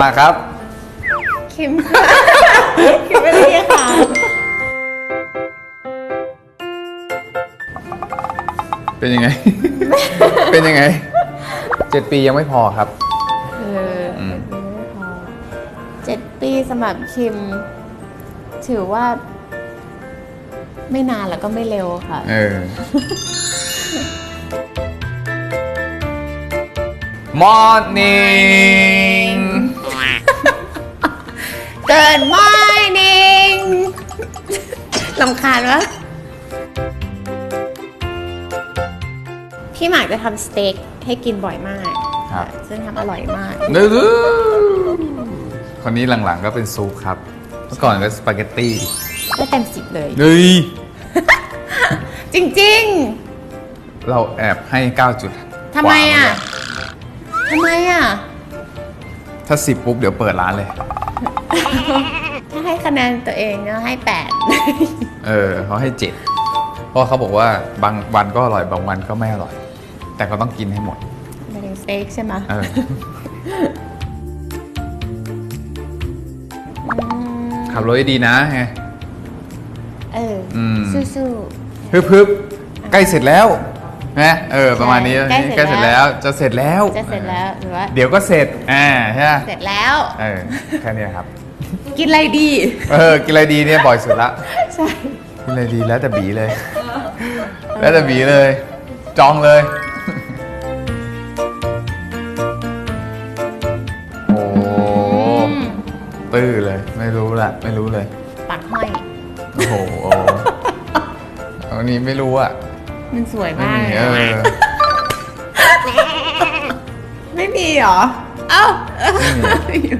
มาครับ คิมคิมไม่ได้ค่ะ เป็นยังไง เป็นยังไงเจ็ดปียังไม่พอครับ เอออืมไม่พอเจ็ดปีสำหรับคิม ถือว่า ไม่นานแล้วก็ไม่เร็วค่ะ เออ morning ลำคาญวะพี่หมากจะทำสเต็กให้กินบ่อยมาก ครับซึ่งทำอร่อยมากนึกคนนี้หลังๆก็เป็นซุปครับ เมื่อก่อนก็สปาเกตตี้ก็เต็มสิบเลยเฮ้ยจริงเราแอบให้ 9 จุดทำไมอะกว่าเหมืนกันๆทำไมอะ ถ้า 10 ปุ๊บ เดี๋ยวเปิดร้านเลยถ้า ให้คะแนนตัวเองก็ให้แปดเออเขาให้7เพราะเขาบอกว่าบางวันก็อร่อยบางวันก็ไม่อร่อย แต่ก็ต้องกินให้หมดหมายถึงสเต็กใช่ไหมเออมขับรถให้ดีนะไงเอออมสู้ฮึบฮึบใกล้เสร็จแล้วนะเออประมาณนี้ใกล้เสร็จใกล้เสร็จแล้วจะเสร็จแล้วๆจะเสร็จแล้วหรือว่าเดี๋ยวก็เสร็จอ่าใช่ไหมเสร็จแล้วเออแค่นี้ครับ กินอะไรดี เออ กินอะไรดีเนี่ยบ่อยสุดละ ใช่ กินอะไรดีแล้วแต่บีเลย แล้วแต่บีเลย จองเลย โอ้ตื้อเลย ไม่รู้ละไม่รู้เลยปากห้อย โอ้โหอันนี้ไม่รู้อะมันสวยไม่มากมีเลยเออะอไม่มีเหรอ เอ้าไม่มี